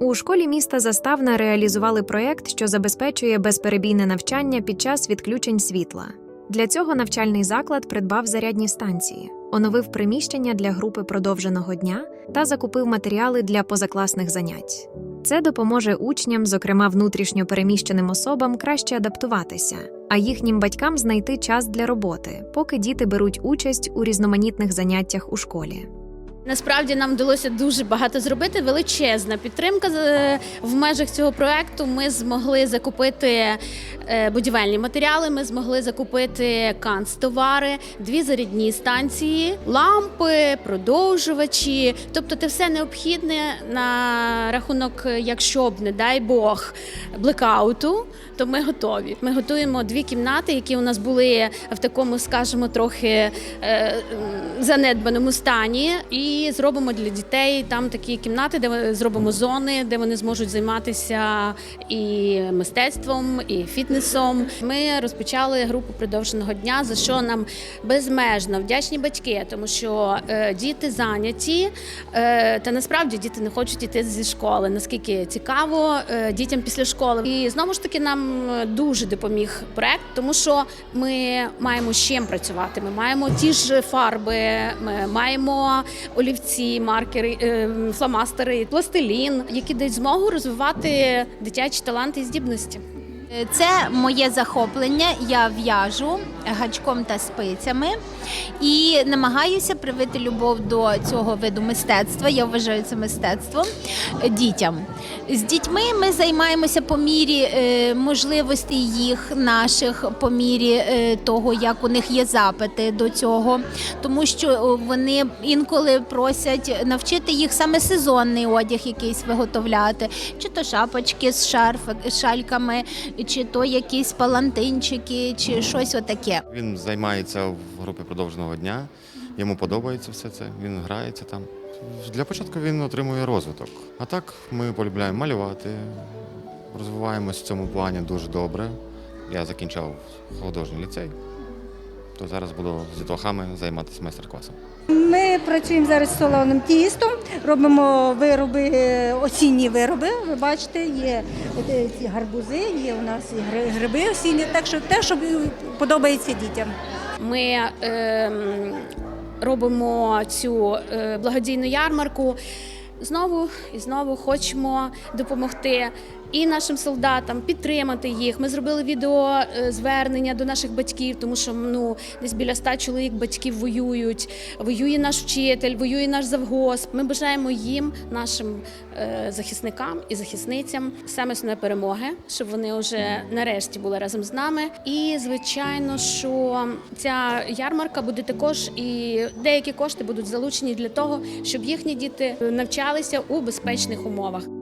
У школі міста Заставна реалізували проєкт, що забезпечує безперебійне навчання під час відключень світла. Для цього навчальний заклад придбав зарядні станції, оновив приміщення для групи продовженого дня та закупив матеріали для позакласних занять. Це допоможе учням, зокрема внутрішньо переміщеним особам, краще адаптуватися, а їхнім батькам знайти час для роботи, поки діти беруть участь у різноманітних заняттях у школі. Насправді нам вдалося дуже багато зробити. Величезна підтримка е, в межах цього проекту. Ми змогли закупити е, будівельні матеріали. Ми змогли закупити канцтовари, дві зарядні станції, лампи, продовжувачі. Тобто, те все необхідне на рахунок, якщо б не дай Бог, блекауту, то ми готові. Ми готуємо дві кімнати, які у нас були в такому, скажімо, трохи е, занедбаному стані, і зробимо для дітей там такі кімнати, де зробимо зони, де вони зможуть займатися і мистецтвом, і фітнесом. Ми розпочали групу продовженого дня, за що нам безмежно вдячні батьки, тому що е, діти зайняті, е, та насправді діти не хочуть йти зі школи. Наскільки цікаво е, дітям після школи. І знову ж таки нам дуже допоміг проект, тому що ми маємо з чим працювати. Ми маємо ті ж фарби, ми маємо олівці, маркери, е, фломастери, пластилін, які дають змогу розвивати дитячі таланти і здібності. Це моє захоплення. Я в'яжу гачком та спицями і намагаюся привити любов до цього виду мистецтва. Я вважаю це мистецтвом дітям. З дітьми ми займаємося по мірі е, можливостей їх наших, по мірі е, того, як у них є запити до цього, тому що вони інколи просять навчити їх саме сезонний одяг якийсь виготовляти, чи то шапочки з шарф, шальками, чи то якісь палантинчики, чи щось отаке. Він займається в групі продовженого дня. Йому подобається все це. Він грається там. Для початку він отримує розвиток. А так ми полюбляємо малювати, розвиваємось в цьому плані дуже добре. Я закінчив художній ліцей, то зараз буду з дітлахами займатися майстер-класом. Ми працюємо зараз з солоним тістом, робимо вироби, осінні вироби. Ви бачите, є е, ці гарбузи, є у нас і гриби осінні, так що те, що подобається дітям. Ми е, робимо цю е, благодійну ярмарку. Знову і знову хочемо допомогти і нашим солдатам підтримати їх. Ми зробили відео е, звернення до наших батьків, тому що ну десь біля ста чоловік батьків воюють. Воює наш вчитель, воює наш завгосп. Ми бажаємо їм, нашим е, захисникам і захисницям, саме основне перемоги, щоб вони вже нарешті були разом з нами. І звичайно, що ця ярмарка буде також, і деякі кошти будуть залучені для того, щоб їхні діти навчалися у безпечних умовах.